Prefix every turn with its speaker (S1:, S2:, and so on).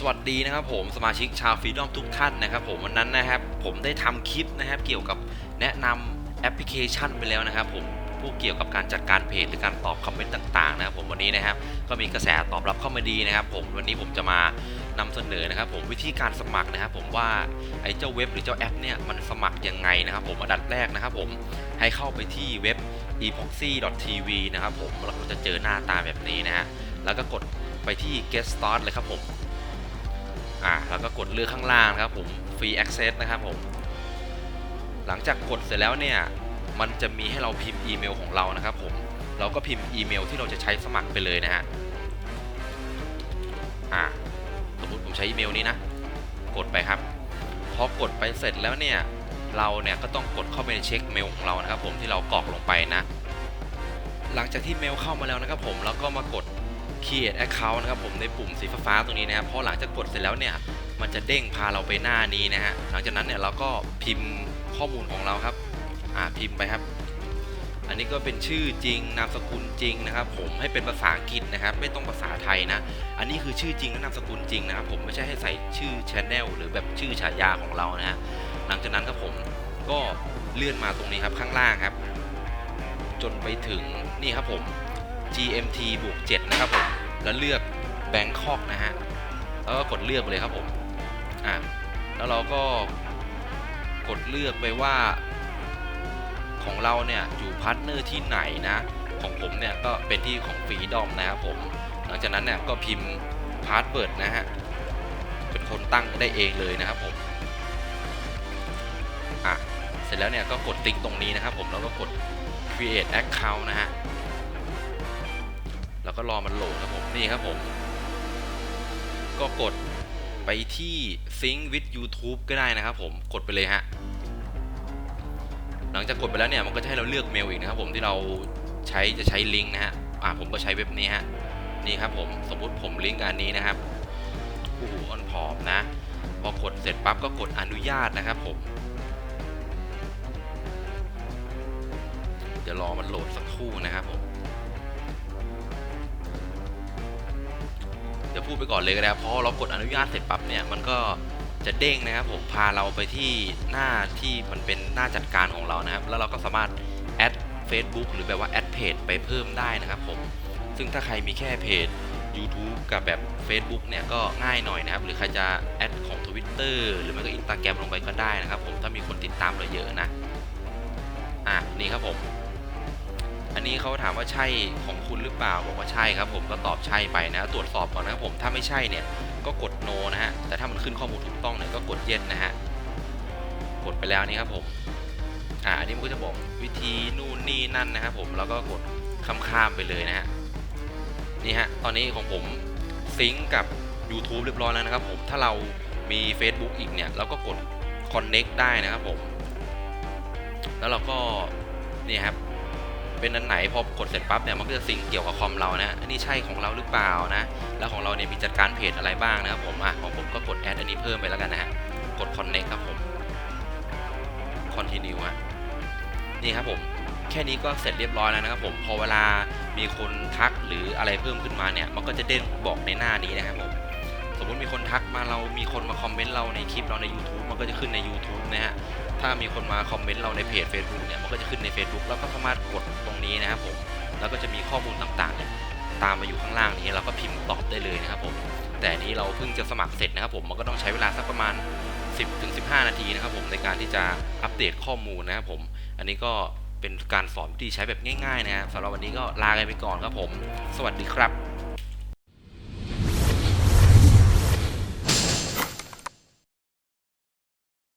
S1: สวัสดีนะครับผมสมาชิกชาวฟรีดอมทุกท่านนะครับผมวันนั้นนะครับผมได้ทำคลิปนะครับเกี่ยวกับแนะนำแอปพลิเคชันไปแล้วนะครับผมผู้เกี่ยวกับการจัดการเพจหรือการตอบคอมเมนต์ต่างๆนะครับผมวันนี้นะครับก็มีกระแสตอบรับเข้ามาดีนะครับ ผมวันนี้ผมจะมานำเสนอนะครับ ผมวิธีการสมัครนะครับ ผมว่าไอ้เจ้าเว็บหรือเจ้าแอปเนี่ยมันสมัครยังไงนะครับ ผมอันดับแรกนะครับ ผมให้เข้าไปที่เว็บ epoxy.tv นะครับผมแล้วเราจะเจอหน้าตาแบบนี้นะฮะแล้วก็กดไปที่ get start เลยครับผม อ่าแล้วก็กดเลือกข้างล่างนะครับผม free access นะครับผม หลังจากกดเสร็จแล้วเนี่ย มันจะมีให้เราพิมพ์อีเมลของเรานะครับผม เราก็พิมพ์อีเมลที่เราจะใช้สมัครไปเลยนะฮะ อ่า สมมติผมใช้อีเมลนี้นะ กดไปครับ พอกดไปเสร็จแล้วเนี่ย เราเนี่ยก็ต้องกดเข้าไปในเช็คเมลของเรานะครับผมที่เรากรอกลงไปนะ หลังจากที่เมลเข้ามาแล้วนะครับผมแล้วก็มากด create account นะครับผมในปุ่มสีฟ้าๆตรงนี้นะครับพราะหลังจากกดเสร็จแล้วเนี่ยมันจะเด้งพาเราไปหน้านี้นะฮะหลังจากนั้นเนี่ยเราก็พิมพ์ข้อมูลของเราครับอ่าพิมพ์ไปครับ อันนี้ก็เป็นชื่อจริงนามสกุลจริงนะครับ ผมให้เป็นภาษาอังกฤษนะครับ ไม่ต้องภาษาไทยนะ อันนี้คือชื่อจริงและนามสกุลจริงนะครับ ผมไม่ใช่ให้ใส่ชื่อชแนลหรือแบบชื่อฉายาของเรานะฮะหลังจากนั้นครับผมก็เลื่อนมาตรงนี้ครับข้างล่างครับ จนไปถึงนี่ครับผม GMT บวก7นะครับผม แล้วเลือก Bangkok นะฮะ แล้วก็กดเลือกไปเลยครับผม อะ แล้วเราก็กดเลือกไปว่า ของเราเนี่ยอยู่พาร์ทเนอร์ที่ไหนนะ ของผมเนี่ยก็เป็นที่ของฟรีดอมนะครับผม หลังจากนั้นเนี่ยก็พิมพ์พาสเวิร์ดนะฮะ เป็นคนตั้งได้เองเลยนะครับผม อะ เสร็จแล้วเนี่ยก็กดติ๊กตรงนี้นะครับผม แล้วก็กด create account นะฮะ แล้วก็รอมันโหลดครับผมนี่ครับผม ก็กดไปที่ sync with YouTube ก็ได้นะครับผมกดไปเลยฮะหลังจากกดไปแล้วเนี่ยมันก็จะให้เราเลือกเมลอีกนะครับผมที่เราใช้จะใช้ลิงก์นะฮะอ่าผมก็ใช้เว็บนี้ฮะนี่ครับผมสมมุติผมลิงก์อันนี้นะครับคู่หูออนพอมนะ พอกดเสร็จปั๊บก็กดอนุญาตนะครับผมเดี๋ยวรอมันโหลดสักครู่นะครับผม พูดไปก่อนเลยก็ได้เพราะเรากดอนุญาตเสร็จปั๊บเนี่ยมันก็จะเด้งนะครับผมพาเราไปที่หน้าที่มันเป็นหน้าจัดการของเรานะครับ แล้วเราก็สามารถแอด Facebook หรือแบบว่าแอดเพจไปเพิ่มได้นะครับผมซึ่งถ้าใครมีแค่เพจ YouTube กับแบบ Facebook เนี่ยก็ง่ายหน่อยนะครับ หรือใครจะแอดของ Twitter หรือไม่ก็ Instagram ลงไปก็ได้นะครับผมถ้ามีคนติดตามเราเยอะนะ อะนี่ครับผม อันนี้เขาถามว่าใช่ของคุณหรือเปล่าบอกว่าใช่ครับผมก็ตอบใช่ไปนะตรวจสอบก่อนนะครับผมถ้าไม่ใช่เนี่ยก็กด no นะฮะแต่ถ้ามันขึ้นข้อมูลถูกต้องเนี่ยก็กด yes นะฮะกดไปแล้วนี่ครับผมอ่าอันนี้มันก็จะบอกวิธีนู่นนี่นั่นนะครับผมแล้วก็กดข้ามๆไปเลยนะฮะนี่ฮะตอนนี้ของผมซิงก์กับ YouTube เรียบร้อยแล้วนะครับผมถ้าเรามี Facebook อีกเนี่ยเราก็กด connect ได้นะครับผม แล้วเราก็นี่ครับ เป็นอันไหนพอกดเสร็จปั๊บเนี่ยมันก็จะซิงเกี่ยวกับคอมเรานะอันนี้ใช่ของเราหรือเปล่านะ แล้วของเราเนี่ยมีจัดการเพจอะไรบ้างนะครับผมอะของผมก็กดแอดอันนี้เพิ่มไปแล้วกันนะฮะกด connect ครับผม continue ฮะนี่ครับผมแค่นี้ก็เสร็จเรียบร้อยแล้วนะครับผมพอเวลามีคนทักหรืออะไรเพิ่มขึ้นมาเนี่ยมันก็จะเด้งบอกในหน้านี้นะครับผม มติมีคนทักมาเรามีคนมาคอมเมนต์เราในคลิปเราใน YouTube มันก็จะขึ้นใน YouTube นะฮะถ้ามีคนมาคอมเมนต์เราในเพจ Facebook เนี่ยมันก็จะขึ้นใน Facebook แล้วก็สามารถกดตรงนี้นะครับผมแล้วก็จะมีข้อมูลต่างๆเนี่ยตามมาอยู่ข้างล่างนี้เราก็พิมพ์ตอบได้เลยนะครับผมแต่นี้เราเพิ่งจะสมัครเสร็จนะครับผมมันก็ต้องใช้เวลาสักประมาณ 10-15 นาทีนะครับผมในการที่จะอัปเดตข้อมูลนะครับผมอันนี้ก็เป็นการสอนวิธีใช้แบบง่ายๆนะครับสำหรับวันนี้ก็ลากันไปก่อนครับผม สวัสดีครับ